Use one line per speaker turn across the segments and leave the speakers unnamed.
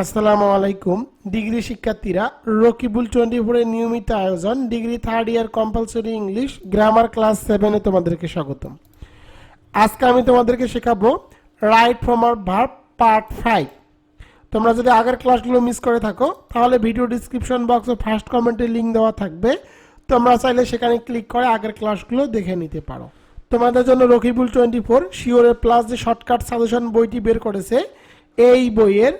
আসসালামু আলাইকুম। ডিগ্রি শিক্ষার্থীরা, রকিবুল টোয়েন্টি ফোরের নিয়মিত আয়োজন। Degree third year compulsory English grammar class সেভেনে তোমাদেরকে স্বাগতম। আজকে আমি তোমাদেরকে শেখাবো রাইট ফ্রম আর ভার্ব পার্ট ফাইভ তোমরা যদি আগের ক্লাসগুলো মিস করে থাকো, তাহলে ভিডিও ডিসক্রিপশন বক্সে ফার্স্ট কমেন্টে লিঙ্ক দেওয়া থাকবে। তোমরা চাইলে সেখানে ক্লিক করে আগের ক্লাসগুলো দেখে নিতে পারো। তোমাদের জন্য রকিবুল টোয়েন্টি ফোর শিওরের প্লাস যে শর্টকাট সাজেশন বইটি বের করেছে, এই বইয়ের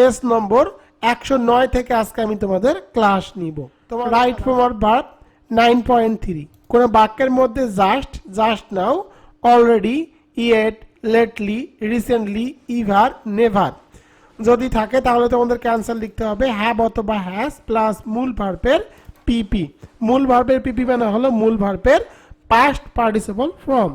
পেজ নম্বর একশো নয় থেকে আজকে আমি তোমাদের ক্লাস নিব। তোমার রাইট ফ্রম আর ভার্ব নাইন পয়েন্ট থ্রি কোনো বাক্যের মধ্যে just just now already yet lately recently ever never যদি থাকে তাহলে তোমাদের ক্যান্সার লিখতে হবে হ্যাভ অথবা হ্যাজ প্লাস মূল ভার্বের পিপি মূল ভার্বের পিপি মানে হলো মূল ভার্বের পাস্ট পার্টিসিপল ফ্রম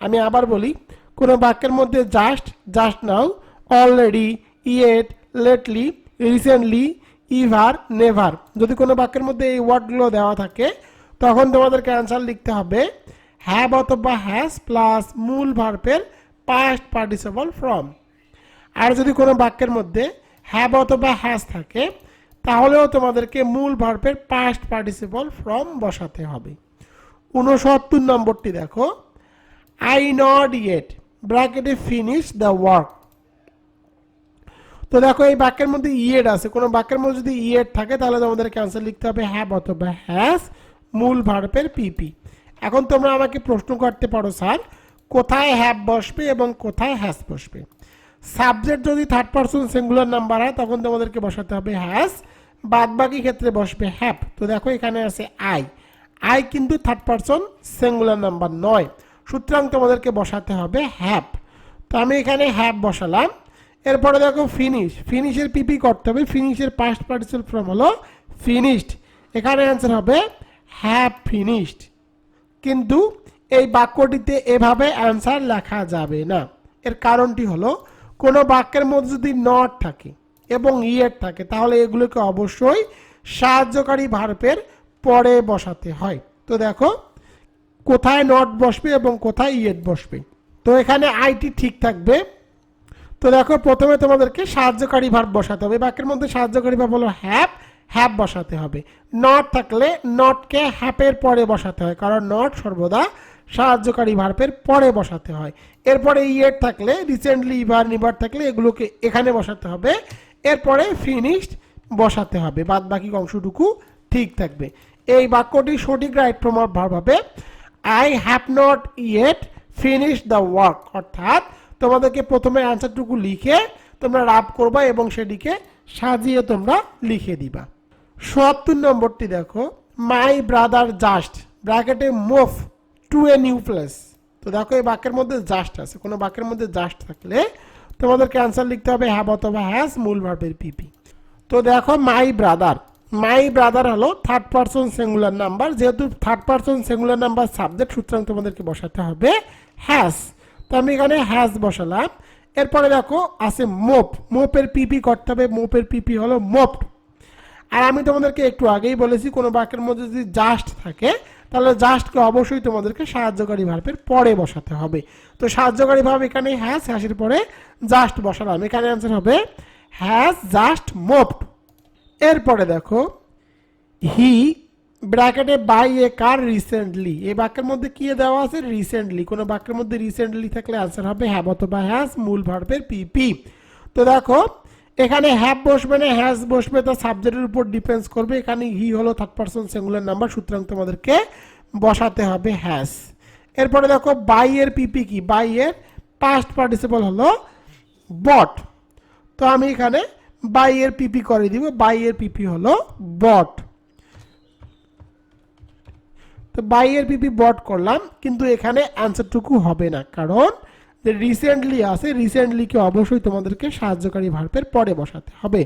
আমি আবার বলি কোনো বাক্যের মধ্যে just just now already yet lately recently ever never যদি কোনো বাক্যের মধ্যে এই ওয়ার্ডগুলো দেওয়া থাকে, তখন তোমাদেরকে অ্যান্সার লিখতে হবে হ্যাভ অথবা হ্যাজ প্লাস মূল ভার্বের পাস্ট পার্টিসিপল ফ্রম আর যদি কোনো বাক্যের মধ্যে হ্যাভ অথবা হ্যাজ থাকে, তাহলেও তোমাদেরকে মূল ভার্বের পাস্ট পার্টিসিপল ফ্রম বসাতে হবে। উনসত্তর নম্বরটি দেখো। আই নট ইয়েট ব্র্যাকেটে ফিনিশ দ্য ওয়ার্ক তো দেখো, এই বাক্যের মধ্যে ইয়েড আছে। কোনো বাক্যের মধ্যে যদি ইয়েড থাকে, তাহলে তোমাদের ক্যান্সার লিখতে হবে হ্যাভ অথবা হ্যাজ মূল ভার্বের পিপি এখন তোমরা আমাকে প্রশ্ন করতে পারো, স্যার, কোথায় হ্যাভ বসবে এবং কোথায় হ্যাজ বসবে? সাবজেক্ট যদি থার্ড পার্সন সিঙ্গুলার নাম্বার হয়, তখন তোমাদেরকে বসাতে হবে হ্যাজ বাদ বাকি ক্ষেত্রে বসবে হ্যাপ তো দেখো, এখানে আছে আই আই কিন্তু থার্ড পার্সন সিঙ্গুলার নাম্বার নয়। সুতরাং তোমাদেরকে বসাতে হবে হ্যাপ তো আমি এখানে হ্যাপ বসালাম। এরপরে দেখো ফিনিশ ফিনিশের পিপি করতে হবে ফিনিশের পাস্ট পার্টিসিপাল ফর্ম হলো ফিনিশড এখানে অ্যান্সার হবে হ্যাভ ফিনিশড কিন্তু এই বাক্যটিতে এভাবে অ্যান্সার লেখা যাবে না। এর কারণটি হলো, কোনো বাক্যের মধ্যে যদি নট থাকে এবং ইয়ের থাকে, তাহলে এগুলোকে অবশ্যই সাহায্যকারী ভার্বের পরে বসাতে হয়। তো দেখো, কোথায় নট বসবে এবং কোথায় ইয়েট বসবে? তো এখানে আইটি ঠিক থাকবে। তো দেখো, প্রথমে তোমাদেরকে সাহায্যকারী ভার্ব বসাতে হবে। বাক্যের মধ্যে সাহায্যকারী ভাব হলো হ্যাপ হ্যাপ বসাতে হবে। নট থাকলে নটকে হ্যাপের পরে বসাতে হয়, কারণ নট সর্বদা সাহায্যকারী ভার্বের পরে বসাতে হয়। এরপরে ইয়ের থাকলে রিসেন্টলি ইভার নিভার থাকলে এগুলোকে এখানে বসাতে হবে। এরপরে ফিনিশড বসাতে হবে। বাদ বাকি অংশটুকু ঠিক থাকবে। এই বাক্যটি সঠিক রাইট প্রমাণ ভার্ব হবে। I have not yet finish the work অর্থাৎ তোমাদেরকে প্রথমে অ্যান্সারটুকু লিখে তোমরা রাব করবা এবং সেটিকে সাজিয়ে তোমরা লিখে দিবা। সত্তর নম্বরটি দেখো মাই ব্রাদার জাস্ট ব্র্যাকেটে move to a new place তো দেখো, এই বাক্যের মধ্যে জাস্ট আছে। কোনো বাক্যের মধ্যে জাস্ট থাকলে তোমাদেরকে অ্যান্সার লিখতে হবে হ্যাভ অথবা হ্যাজ মূল ভার্বের পিপি তো দেখো মাই ব্রাদার মাই ব্রাদার হলো থার্ড পার্সন সিঙ্গুলার নাম্বার যেহেতু third person singular number subject সুতরাং তোমাদেরকে বসাতে হবে হ্যাজ তো আমি এখানে হ্যাজ বসালাম। এরপরে দেখো, আছে মোপ মোপের পিপি করতে হবে। মোপের পিপি হলো মোপড আর আমি তোমাদেরকে একটু আগেই বলেছি, কোনো বাক্যের মধ্যে যদি জাস্ট থাকে, তাহলে জাস্টকে অবশ্যই তোমাদেরকে সাহায্যকারী ভার্বের পরে বসাতে হবে। তো সাহায্যকারী ভাব এখানে হ্যাজ হ্যাসের পরে জাস্ট বসালাম। এখানে অ্যান্সার হবে হ্যাজ জাস্ট মোপড এরপরে দেখো হি ব্র্যাকেটে বাই এ কার রিসেন্টলি এই বাক্যের মধ্যে কি দেওয়া আছে? রিসেন্টলি কোনো বাক্যের মধ্যে রিসেন্টলি থাকলে আনসার হবে হ্যাভ অথবা হ্যাজ মূল ভার্বের পিপি তো দেখো, এখানে হ্যাভ বসবে না হ্যাজ বসবে, তা সাবজেক্টের উপর ডিপেন্স করবে। এখানে হি হলো থার্ড পার্সন সিঙ্গুলার নাম্বার সুতরাং তোমাদেরকে বসাতে হবে হ্যাজ এরপরে দেখো বাই এর পিপি কি? বাই এর পাস্ট পার্টিসিপল হলো বট তো আমি এখানে বাই এর পিপি করে দিব। বাই এর পিপি হলো বট তো বাই এর পিপি বট করলাম, কিন্তু এখানে অ্যান্সারটুকু হবে না। কারণ যে রিসেন্টলি আছে রিসেন্টলিকে অবশ্যই তোমাদেরকে সাহায্যকারী ভার্বের পরে বসাতে হবে।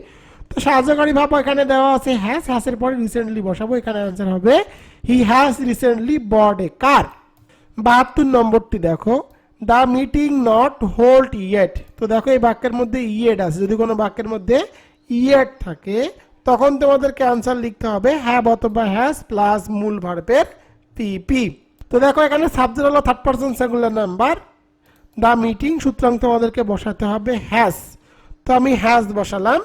তো সাহায্যকারী ভাব এখানে দেওয়া আছে হ্যাস হ্যাসের পরে রিসেন্টলি বসাবো, এখানে অ্যান্সার হবে হি হ্যাজ রিসেন্টলি বট এ কার বাহাত্তর নম্বরটি দেখো the meeting not hold yet তো দেখো এই বাক্যের মধ্যে ইয়েট আছে, যদি কোনো বাক্যের মধ্যে ইয়েট থাকে, তখন তোমাদেরকে অ্যান্সার লিখতে হবে হ্যাভ অথবা হ্যাজ প্লাস মূল ভার্বের পিপি তো দেখো, এখানে সাবজেক্ট হলো third person singular number the meeting সুতরাং তোমাদেরকে বসাতে হবে হ্যাজ তো আমি হ্যাজ বসালাম।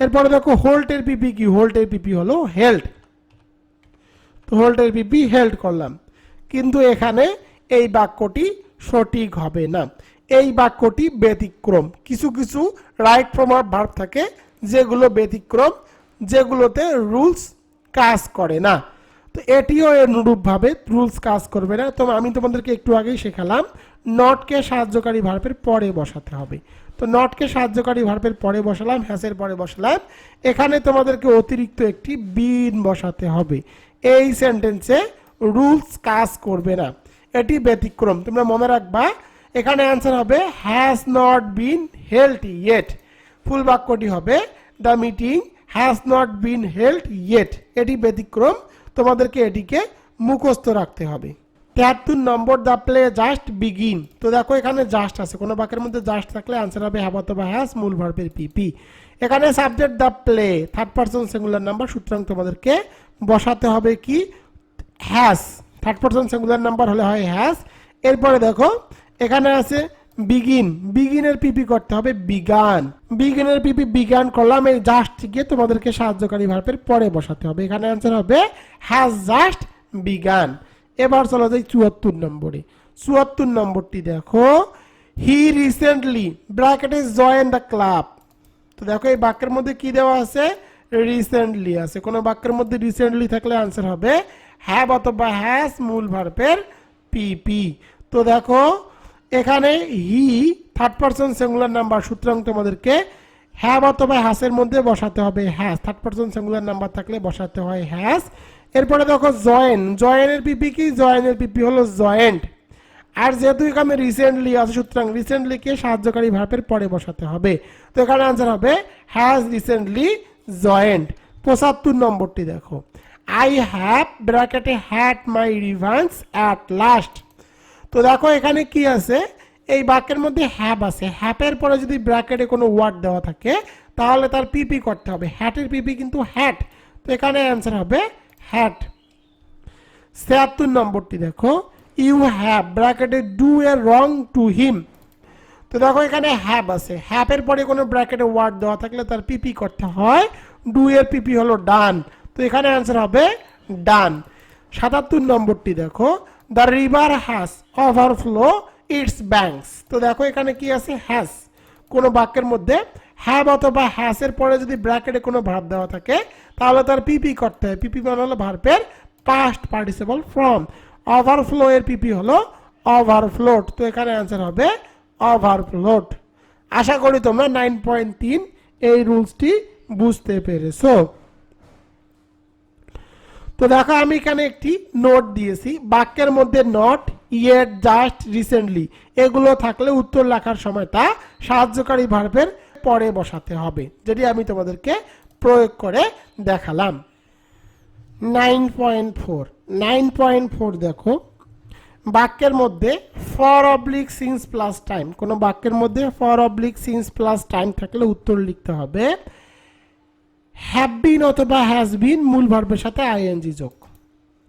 এরপরে দেখো হোল্টের পিপি কি? হোল্টের পিপি হলো হেল্ড তো হোল্টের পিপি হেল্ড করলাম। কিন্তু এখানে এই বাক্যটি সঠিক হবে না। এই বাক্যটি ব্যতিক্রম। কিছু কিছু রাইট ফর্মার ভার্ব থাকে যেগুলো ব্যতিক্রম, যেগুলোতে রুলস কাজ করে না। তো এটিও অনুরূপভাবে রুলস কাজ করবে না। তো আমি তোমাদেরকে একটু আগেই শেখালাম নটকে সাহায্যকারী ভার্বের পরে বসাতে হবে। তো নটকে সাহায্যকারী ভার্বের পরে বসালাম হ্যাসের পরে বসালাম। এখানে তোমাদেরকে অতিরিক্ত একটি বিন বসাতে হবে। এই সেন্টেন্সে রুলস কাজ করবে না। এটি ব্যতিক্রম। তোমরা মনে রাখবা, এখানে অ্যান্সার হবে has not been held yet full বাক্যটি হবে the meeting has not been held yet এটি ব্যতিক্রম। তোমাদেরকে এটিকে মুখস্থ রাখতে হবে। তেহাত্তর নম্বর দ্য প্লে জাস্ট বিগিন। তো দেখো, এখানে জাস্ট আছে। কোনো বাক্যের মধ্যে জাস্ট থাকলে আনসার হবে হ্যাভ অথবা হ্যাস, মূল ভার্বের পিপি এখানে subject the play third person singular number সুতরাং তোমাদেরকে বসাতে হবে কি? Has. Third person singular number হলে হয় হ্যাস। এরপরে দেখো, এখানে আছে বিগিন বিগিনের পিপি করতে হবে বিগান বিগিনের পিপি বিগান করলাম, এই জাস্ট থেকে তোমাদেরকে সাহায্যকারী ভার্বের পরে বসাতে হবে। এখানে অ্যান্সার হবে হ্যাজ জাস্ট বিগান এবার চলো যাই চুয়াত্তর নম্বরে। চুয়াত্তর নম্বরটি দেখো। হি রিসেন্টলি ব্র্যাকেটে জয়েন দ্য ক্লাব তো দেখো, এই বাক্যের মধ্যে কি দেওয়া আছে? রিসেন্টলি আছে। কোনো বাক্যের মধ্যে রিসেন্টলি থাকলে আনসার হবে হ্যাভ অথবা হ্যাস মূল ভার্বের পিপি তো দেখো এখানে he third person singular number সুতরাং তোমাদেরকে হ্যাভ অথবা হ্যাসের মধ্যে বসাতে হবে has. Third person singular number থাকলে বসাতে হয় হ্যাস। এরপরে দেখো জয়েন জয়েনের পিপি কি? জয়েনের পিপি হলো জয়েন্ট আর যেহেতু এখানে রিসেন্টলি আছে, সুতরাং রিসেন্টলিকে সাহায্যকারী ভার্বের পরে বসাতে হবে। তো এখানে আনসার হবে হ্যাজ রিসেন্টলি জয়েন্ট পঁচাত্তর নম্বরটি দেখো। আই হ্যাভ ব্র্যাকেটে had my revenge at last তো দেখো এখানে কি আছে? এই বাক্যের মধ্যে হ্যাপ আছে। হ্যাপের পরে যদি ব্র্যাকেটে কোনো ওয়ার্ড দেওয়া থাকে, তাহলে তার পিপি করতে হবে। হ্যাটের পিপি কিন্তু হ্যাট তো এখানে অ্যান্সার হবে হ্যাট ছিয়াত্তর নম্বরটি দেখো। ইউ হ্যাভ ব্র্যাকেটে do a wrong to him তো দেখো এখানে হ্যাপ আছে। হ্যাপের পরে কোনো ব্র্যাকেটে ওয়ার্ড দেওয়া থাকলে তার পিপি করতে হয়। ডু এর পিপি হলো ডান তো এখানে অ্যান্সার হবে ডান সাতাত্তর নম্বরটি দেখো। The river has overflow its banks তো দেখো এখানে কি আছে? হ্যাস কোনো বাক্যের মধ্যে হ্যাভ অথবা হ্যাসের পরে যদি ব্র্যাকেটে কোনো ভাব দেওয়া থাকে, তাহলে তার পিপি করতে হয়। পিপি মানে হলো ভার্বের পাস্ট পার্টিসিপল ফ্রম ওভারফ্লো এর পিপি হলো ওভারফ্লোট তো এখানে অ্যান্সার হবে ওভারফ্লোট আশা করি তোমরা নাইন পয়েন্ট তিন এই রুলসটি বুঝতে পেরেছ। তো দেখো, আমি এখানে একটি নোট দিয়েছি। বাক্যের মধ্যে নট ইয়েট জাস্ট রিসেন্টলি এগুলো থাকলে উত্তর লেখার সময় তা সাহায্যকারী ভার্বের পরে বসাতে হবে যেটি আমি তোমাদেরকে প্রয়োগ করে দেখালাম। Nine point four nine point four দেখো, বাক্যের মধ্যে for oblique since plus time কোনো বাক্যের মধ্যে for oblique since plus time থাকলে উত্তর লিখতে হবে। হ্যাভ বিন অথবা হ্যাজ বিন মূল ভার্বের সাথে আইএনজি যোগ।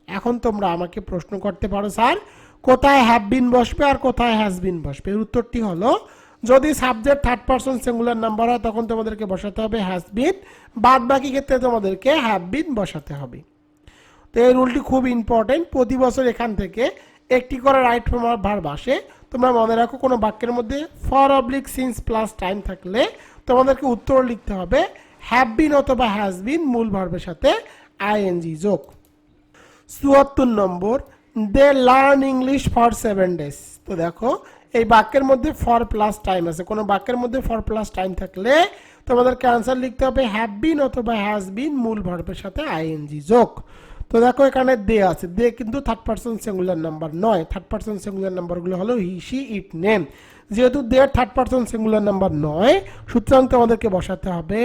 এখন তোমরা আমাকে প্রশ্ন করতে পারো, স্যার, কোথায় হ্যাভ বিন বসবে আর কোথায় হ্যাজ বিন বসবে? এর উত্তরটি হলো, যদি subject third person singular number হয়, তখন তোমাদেরকে বসাতে হবে হ্যাজ বিন বাদ বাকি ক্ষেত্রে তোমাদেরকে হ্যাভ বিন বসাতে হবে। তো এই রুলটি খুব ইম্পর্টেন্ট প্রতি বছর এখান থেকে একটি করে রাইট ফর্ম ভার্ব আসে। তোমরা মনে রাখো, কোনো বাক্যের মধ্যে for oblique since plus time থাকলে তোমাদেরকে উত্তর লিখতে হবে হ্যাভ বিন অথবা হ্যাজ বিন মূল ভার্বের সাথে আইএনজি যোগ। চুয়াত্তর নম্বর they learn English for seven days তো দেখো, এই বাক্যের মধ্যে ফর প্লাস টাইম আছে। কোনো বাক্যের মধ্যে ফর প্লাস টাইম থাকলে তোমাদেরকে আনসার লিখতে হবে হ্যাভ বিন অথবা হ্যাজ বিন মূল ভার্বের সাথে আইএনজি যোগ। তো দেখো, এখানে দে আছে। দে কিন্তু থার্ড পার্সন সিঙ্গুলার নাম্বার নয়। থার্ড পার্সন সিঙ্গুলার নাম্বারগুলো হলো হি সি ইট নেম যেহেতু they third person singular number নয়, সুতরাং তোমাদেরকে বসাতে হবে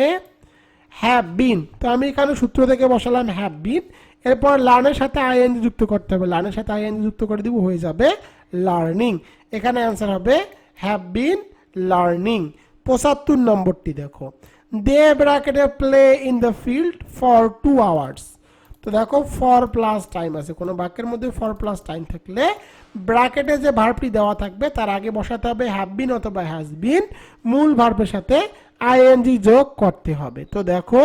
হ্যাভ বিন তো আমি এখানে সূত্র থেকে বসালাম হ্যাভ বিন এরপর লার্নের সাথে আইএনজি যুক্ত করতে হবে। লার্নের সাথে আইএনজি যুক্ত করে দিব হয়ে যাবে লার্নিং এখানে অ্যান্সার হবে হ্যাভ বিন লার্নিং পঁচাত্তর নম্বরটি দেখো। দে ব্র্যাকেটে play in the field for two hours তো দেখো ফর প্লাস টাইম আছে। কোনো বাক্যের মধ্যে ফর প্লাস টাইম থাকলে ব্র্যাকেটে যে ভার্বটি দেওয়া থাকবে, তার আগে বসাতে হবে হ্যাভ বিন অথবা হ্যাজ বিন মূল ভার্বের সাথে আইএনজি যোগ করতে হবে। তো দেখো,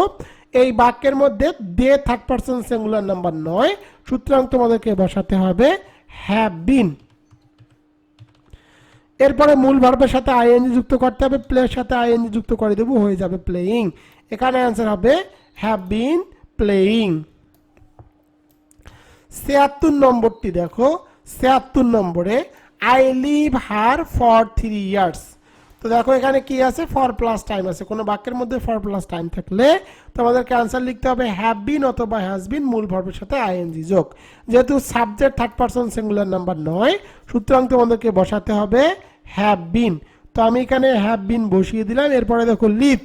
এই বাক্যের মধ্যে they third person singular number নয়। সুতরাং তোমাদেরকে বসাতে হবে হ্যাভ বিন এরপরে মূল ভার্বের সাথে আইএনজি যুক্ত করতে হবে প্লের সাথে আইএনজি যুক্ত করে দেবো, হয়ে যাবে প্লেয়িং এখানে অ্যান্সার হবে হ্যাভ বিন প্লেয়িং ছিয়াত্তর নম্বরটি দেখো, ছিয়াত্তর নম্বরে I live here for three years তো দেখো এখানে কি আছে? ফর প্লাস টাইম আছে। কোনো বাক্যের মধ্যে ফর প্লাস টাইম থাকলে তোমাদেরকে আনসার লিখতে হবে হ্যাভ বিন অথবা হ্যাজ বিন মূল ভার্বের সাথে আইএনজি যোগ। যেহেতু subject third person singular number নয়, সুতরাং তোমাদেরকে বসাতে হবে হ্যাভ বিন তো আমি এখানে হ্যাভ বিন বসিয়ে দিলাম, এরপরে দেখো লিভ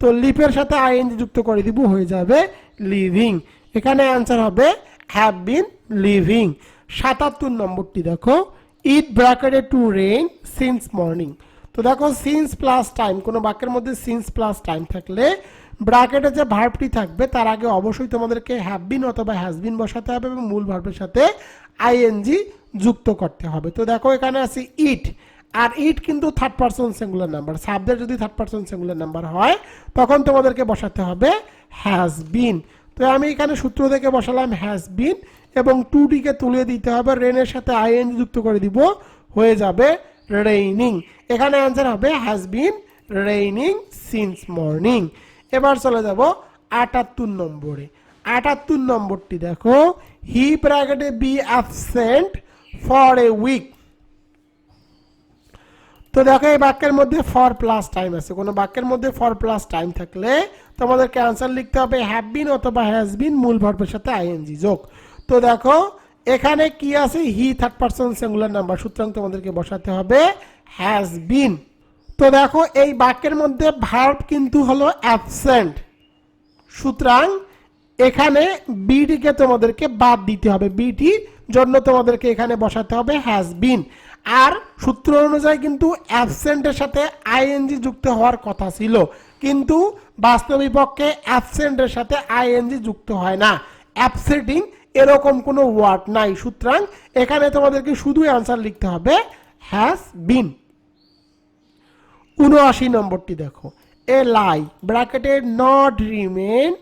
তো লিপের সাথে আইএনজি যুক্ত করে দিব, হয়ে যাবে লিভিং এখানে অ্যান্সার হবে হ্যাভ বিন লিভিং সাতাত্তর নম্বরটি দেখো। ইট ব্র্যাকেটে টু রেইন সিন্স মর্নিং তো দেখো সিন্স প্লাস টাইম কোনো বাক্যের মধ্যে সিন্স প্লাস টাইম থাকলে ব্র্যাকেটে যে ভার্বটি থাকবে, তার আগে অবশ্যই তোমাদেরকে হ্যাভ বিন অথবা হ্যাজ বিন বসাতে হবে এবং মূল ভার্বের সাথে আইএনজি যুক্ত করতে হবে। তো দেখো এখানে আছে ইট আর ইট কিন্তু third person singular number subject যদি থার্ড পার্সন সিঙ্গুলার নাম্বার হয়, তখন তোমাদেরকে বসাতে হবে হ্যাজ বিন তো আমি এখানে সূত্র থেকে বসালাম হ্যাজ বিন এবং টু ডিকে তুলে দিতে হবে রেনের সাথে আইএনজি যুক্ত করে দিব, হয়ে যাবে রেইনিং এখানে অ্যান্সার হবে has been raining since morning এবার চলে যাব আটাত্তর নম্বরে। আটাত্তর নম্বরটি দেখো হি ব্র্যাকেটে be absent for a week তো দেখো, এই বাক্যের মধ্যে ফর প্লাস টাইম আছে। কোনো বাক্যের মধ্যে ফর প্লাস টাইম থাকলে তোমাদেরকে অ্যান্সার লিখতে হবে হ্যাভ বিন অথবা হ্যাজ বিন মূল ভার্বের সাথে আইএনজি যোগ। তো দেখো এখানে কি আছে? He third person singular number সুতরাং তোমাদেরকে বসাতে হবে হ্যাজ বিন তো দেখো, এই বাক্যের মধ্যে ভার্ব কিন্তু হলো অ্যাবসেন্ট সুতরাং এখানে বিটিকে তোমাদেরকে বাদ দিতে হবে। বিটি জন্য তোমাদেরকে এখানে বসাতে হবে হ্যাজ বিন আর সূত্র অনুযায়ী কিন্তু অ্যাবসেন্টের সাথে আইএনজি যুক্ত হওয়ার কথা ছিল। কিন্তু বাস্তবিক পক্ষে অ্যাবসেন্টের সাথে আইএনজি যুক্ত হয় না। অ্যাবসেন্টিং এরকম কোনো ওয়ার্ড নাই। সুতরাং এখানে তোমাদেরকে শুধু অ্যান্সার লিখতে হবে হ্যাজ বিন উনআশি নম্বরটি দেখো। এ লাই ব্র্যাকেটে not remain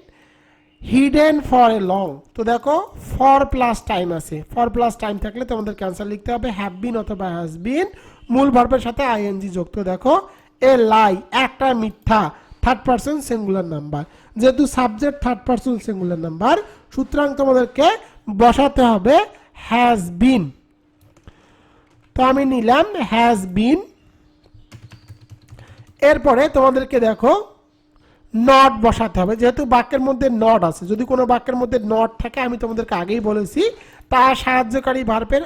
hidden for a long তো দেখো ফর প্লাস টাইম আছে। ফর প্লাস টাইম থাকলে তোমাদের ক্যান্সার লিখতে হবে হ্যাভ বিন অথবা হ্যাজ বিন মূল ভার্বের সাথে আইএনজি যুক্ত। দেখো এ লাই একটা মিথ্যা থার্ড পার্সন সিঙ্গুলার নাম্বার যেহেতু subject third person singular number সুতরাং তোমাদেরকে বসাতে হবে হ্যাজ বিন তো আমি নিলাম হ্যাজ বিন এরপরে তোমাদেরকে দেখো নট বসাতে হবে। যেহেতু বাক্যের মধ্যে নট আছে, যদি কোনো বাক্যের মধ্যে নট থাকে, আমি তোমাদেরকে আগেই বলেছি তা সাহায্যকারী ভার্বের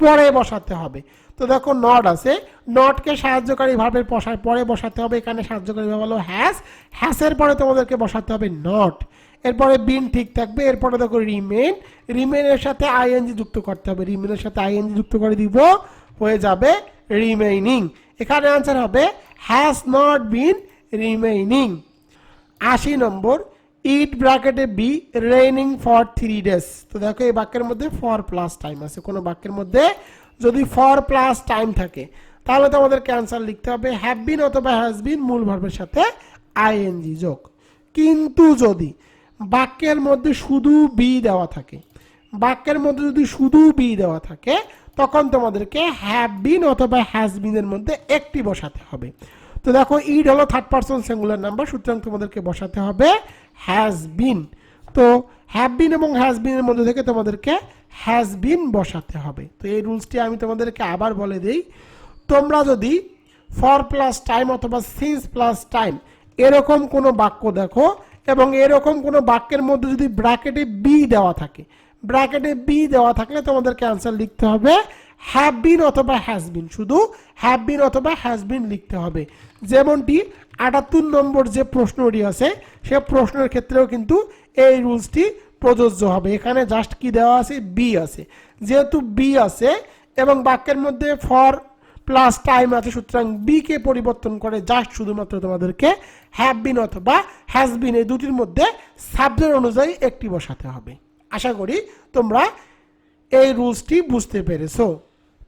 পরে বসাতে হবে। তো দেখো নট আছে। নটকে সাহায্যকারী ভার্বের বসায়, পরে বসাতে হবে। এখানে সাহায্যকারী ভাব হলো হ্যাস হ্যাসের পরে তোমাদেরকে বসাতে হবে নট এরপরে বিন ঠিক থাকবে। এরপরে দেখো রিমেন রিমেনের সাথে আইএনজি যুক্ত করতে হবে। রিমেনের সাথে আইএনজি যুক্ত করে দিব। হয়ে যাবে রিমেইনিং এখানে আনসার হবে হ্যাজ নট বিন রিমেইনিং আশি নম্বর ইট ব্র্যাকেটে be raining for three days তো দেখো এই বাক্যের মধ্যে ফর প্লাস টাইম আছে। কোনো বাক্যের মধ্যে যদি ফর প্লাস টাইম থাকে, তাহলে তো আমাদের ক্যান্সার লিখতে হবে হ্যাভ বিন অথবা হ্যাজ বিন মূল ভার্বের সাথে আইএনজি যোগ। কিন্তু যদি বাক্যের মধ্যে শুধু বি দেওয়া থাকে, বাক্যের মধ্যে যদি শুধু বি দেওয়া থাকে, তখন তোমাদেরকে হ্যাভ বিন অথবা হ্যাজ বিনের মধ্যে একটি বসাতে হবে। তো দেখো ইড হলো থার্ড পার্সন সিঙ্গুলার নাম্বার সুতরাং তোমাদেরকে বসাতে হবে হ্যাজ বিন তো হ্যাভ বিন এবং হ্যাজ বিনের মধ্যে থেকে তোমাদেরকে হ্যাজ বিন বসাতে হবে। তো এই রুলসটি আমি তোমাদেরকে আবার বলে দিই, তোমরা যদি ফর প্লাস টাইম অথবা সিন্স প্লাস টাইম এরকম কোনো বাক্য দেখো এবং এরকম কোনো বাক্যের মধ্যে যদি ব্র্যাকেটে বি দেওয়া থাকে ব্র্যাকেটে বি দেওয়া থাকলে তোমাদেরকে অ্যান্সার লিখতে হবে হ্যাভ বিন অথবা হ্যাজ বিন শুধু হ্যাভ বিন অথবা হ্যাজ বিন লিখতে হবে। যেমনটি আটাত্তর নম্বর যে প্রশ্নটি আছে, সে প্রশ্নের ক্ষেত্রেও কিন্তু এই রুলসটি প্রযোজ্য হবে। এখানে জাস্ট কি দেওয়া আছে? বি আছে। যেহেতু বি আছে এবং বাক্যের মধ্যে ফর প্লাস টাইম আছে, সুতরাং বি কে পরিবর্তন করে জাস্ট শুধুমাত্র তোমাদেরকে হ্যাভ বিন অথবা হ্যাজ বিন এই দুটির মধ্যে সাবজেক্ট অনুযায়ী একটি বসাতে হবে। আশা করি তোমরা এই রুলসটি বুঝতে পেরেছ।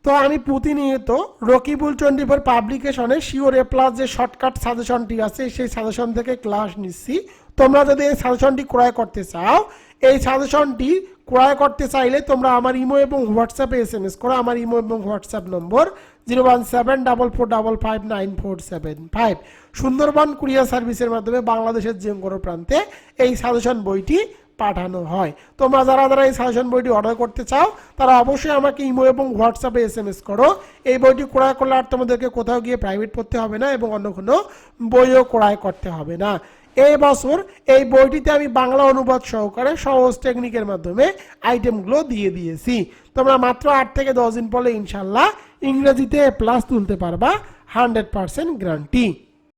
তো আমি প্রতিনিয়ত রকিবুল ফোর পাবলিকেশনে শিওর এ প্লাস যে শর্টকাট সাজেশনটি আছে, সেই সাজেশন থেকে ক্লাস নিচ্ছি। তোমরা যদি এই সাজেশনটি ক্রয় করতে চাও, এই সাজেশনটি ক্রয় করতে চাইলে তোমরা আমার ইমো এবং হোয়াটসঅ্যাপে এস এম এস করো। আমার ইমো এবং WhatsApp number zero one seven double four double five nine four seven five Sundarban courier সার্ভিসের মাধ্যমে বাংলাদেশের যে কোনো প্রান্তে এই সাজেশন বইটি পাঠানো হয়। তোমরা যারা যারা এই সাজেশন বইটি অর্ডার করতে চাও, তারা অবশ্যই আমাকে ইমো এবং হোয়াটসঅ্যাপে এস এম এস করো। এই বইটি ক্রয় করলে আর তোমাদেরকে কোথাও গিয়ে প্রাইভেট পড়তে হবে না এবং অন্য কোনো বইও ক্রয় করতে হবে না। এই বছর এই বইটিতে আমি বাংলা অনুবাদ সহকারে সহজ টেকনিকের মাধ্যমে আইটেমগুলো দিয়ে দিয়েছি। তোমরা মাত্র আট থেকে দশ দিন পরে ইনশাল্লাহ ইংরেজিতে প্লাস তুলতে পারবা হান্ড্রেড পার্সেন্ট গ্যারান্টি